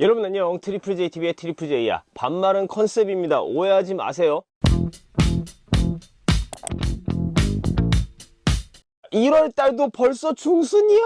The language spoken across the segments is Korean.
여러분 안녕 트리플 J TV의 트리플 J야. 반말은 컨셉입니다. 오해하지 마세요. 1월 달도 벌써 중순이야!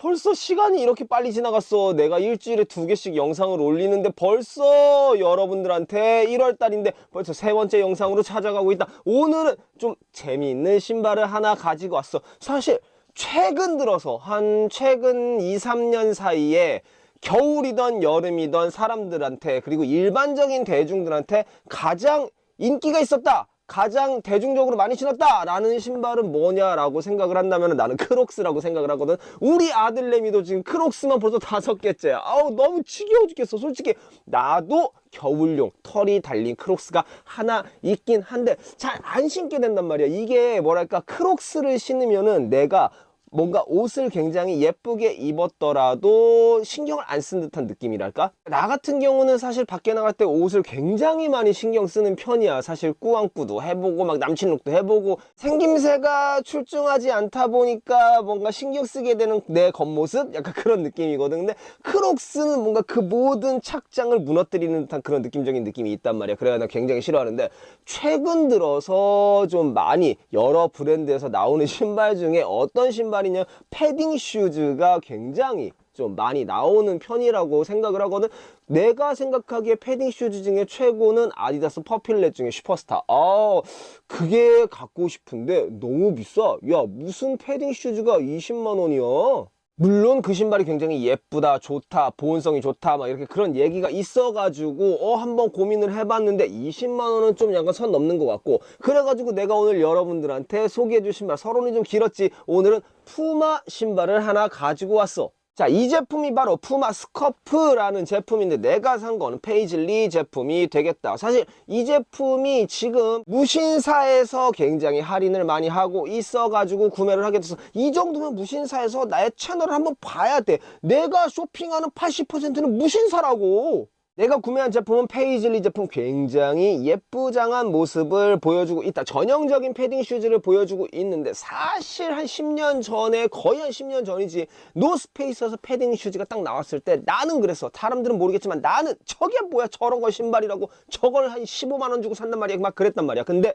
벌써 시간이 이렇게 빨리 지나갔어. 내가 일주일에 두 개씩 영상을 올리는데 벌써 여러분들한테 1월 달인데 벌써 세 번째 영상으로 찾아가고 있다. 오늘은 좀 재미있는 신발을 하나 가지고 왔어. 사실 최근 들어서 한 최근 2, 3년 사이에 겨울이던 여름이던 사람들한테 그리고 일반적인 대중들한테 가장 인기가 있었다. 가장 대중적으로 많이 신었다 라는 신발은 뭐냐라고 생각을 한다면 나는 크록스라고 생각을 하거든. 우리 아들 레미도 지금 크록스만 벌써 다섯 개째야 아우 너무 지겨워 죽겠어. 솔직히 나도 겨울용 털이 달린 크록스가 하나 있긴 한데 잘 안 신게 된단 말이야. 이게 뭐랄까 크록스를 신으면은 내가 뭔가 옷을 굉장히 예쁘게 입었더라도 신경을 안 쓴 듯한 느낌이랄까? 나 같은 경우는 사실 밖에 나갈 때 옷을 굉장히 많이 신경 쓰는 편이야. 사실 꾸안꾸도 해보고 막 남친룩도 해보고 생김새가 출중하지 않다 보니까 뭔가 신경 쓰게 되는 내 겉모습? 약간 그런 느낌이거든. 근데 크록스는 뭔가 그 모든 착장을 무너뜨리는 듯한 그런 느낌적인 느낌이 있단 말이야. 그래야 나 굉장히 싫어하는데 최근 들어서 좀 많이 여러 브랜드에서 나오는 신발 중에 어떤 신발 이냐? 패딩 슈즈가 굉장히 좀 많이 나오는 편이라고 생각을 하거든. 내가 생각하기에 패딩 슈즈 중에 최고는 아디다스 퍼필렛 중에 슈퍼스타. 아 그게 갖고 싶은데 너무 비싸. 야 무슨 패딩 슈즈가 20만 원이야 물론 그 신발이 굉장히 예쁘다, 좋다, 보온성이 좋다, 막 이렇게 그런 얘기가 있어가지고, 어, 한번 고민을 해봤는데, 20만원은 좀 약간 선 넘는 것 같고, 그래가지고 내가 오늘 여러분들한테 소개해줄 신발, 서론이 좀 길었지, 오늘은 푸마 신발을 하나 가지고 왔어. 자, 이 제품이 바로 푸마 스커프라는 제품인데 내가 산 거는 페이즐리 제품이 되겠다. 사실 이 제품이 지금 무신사에서 굉장히 할인을 많이 하고 있어가지고 구매를 하게 돼서 이 정도면 무신사에서 나의 채널을 한번 봐야 돼. 내가 쇼핑하는 80%는 무신사라고. 내가 구매한 제품은 페이즐리 제품 굉장히 예쁘장한 모습을 보여주고 있다. 전형적인 패딩 슈즈를 보여주고 있는데 사실 한 10년 전에 거의 한 10년 전이지 노스페이스에서 패딩 슈즈가 딱 나왔을 때 나는 그랬어. 사람들은 모르겠지만 나는 저게 뭐야 저런 거 신발이라고 저걸 한 15만 원 주고 산단 말이야. 막 그랬단 말이야. 근데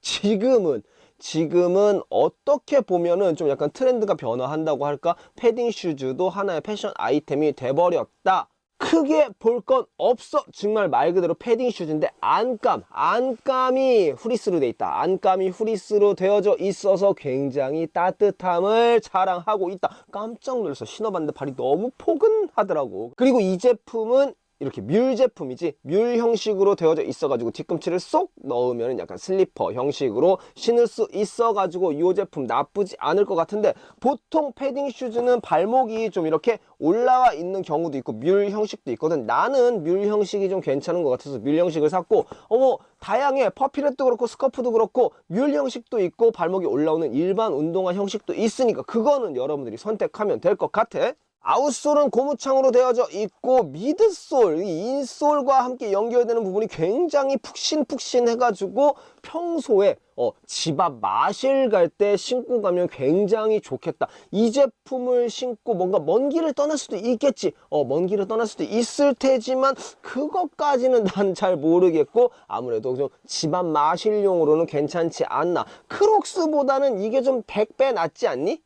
지금은 지금은 어떻게 보면은 좀 약간 트렌드가 변화한다고 할까? 패딩 슈즈도 하나의 패션 아이템이 돼버렸다. 크게 볼 건 없어. 정말 말 그대로 패딩 슈즈인데 안감, 안감이 후리스로 돼 있다. 안감이 후리스로 되어져 있어서 굉장히 따뜻함을 자랑하고 있다. 깜짝 놀라서 신어봤는데 발이 너무 포근하더라고. 그리고 이 제품은 이렇게 뮬 제품이지 뮬 형식으로 되어져 있어 가지고 뒤꿈치를 쏙 넣으면 약간 슬리퍼 형식으로 신을 수 있어 가지고 이 제품 나쁘지 않을 것 같은데 보통 패딩 슈즈는 발목이 좀 이렇게 올라와 있는 경우도 있고 뮬 형식도 있거든. 나는 뮬 형식이 좀 괜찮은 것 같아서 뮬 형식을 샀고 어머 다양해. 퍼피렛도 그렇고 스커프도 그렇고 뮬 형식도 있고 발목이 올라오는 일반 운동화 형식도 있으니까 그거는 여러분들이 선택하면 될 것 같아 아웃솔은 고무창으로 되어져 있고 미드솔, 이 인솔과 함께 연결되는 부분이 굉장히 푹신푹신 해가지고 평소에 어, 집 앞 마실 갈 때 신고 가면 굉장히 좋겠다. 이 제품을 신고 뭔가 먼 길을 떠날 수도 있겠지. 어, 먼 길을 떠날 수도 있을 테지만 그것까지는 난 잘 모르겠고 아무래도 좀 집 앞 마실용으로는 괜찮지 않나. 크록스보다는 이게 좀 100배 낫지 않니?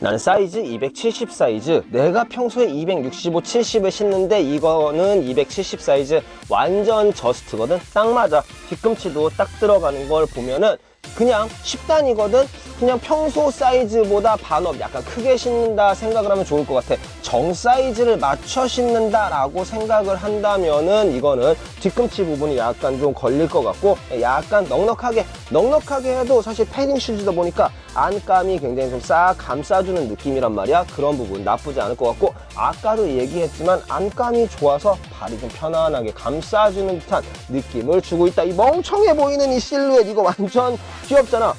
나는 사이즈 270 사이즈 내가 평소에 265, 70을 신는데 이거는 270 사이즈 완전 저스트거든. 딱 맞아. 뒤꿈치도 딱 들어가는 걸 보면은 그냥 10단이거든 그냥 평소 사이즈보다 반업 약간 크게 신는다 생각을 하면 좋을 것 같아. 정 사이즈를 맞춰 신는다 라고 생각을 한다면은 이거는 뒤꿈치 부분이 약간 좀 걸릴 것 같고 약간 넉넉하게 넉넉하게 해도 사실 패딩 슈즈다 보니까 안감이 굉장히 좀 싹 감싸주는 느낌이란 말이야. 그런 부분 나쁘지 않을 것 같고 아까도 얘기했지만 안감이 좋아서 발이 좀 편안하게 감싸주는 듯한 느낌을 주고 있다. 이 멍청해 보이는 이 실루엣 이거 완전 귀엽잖아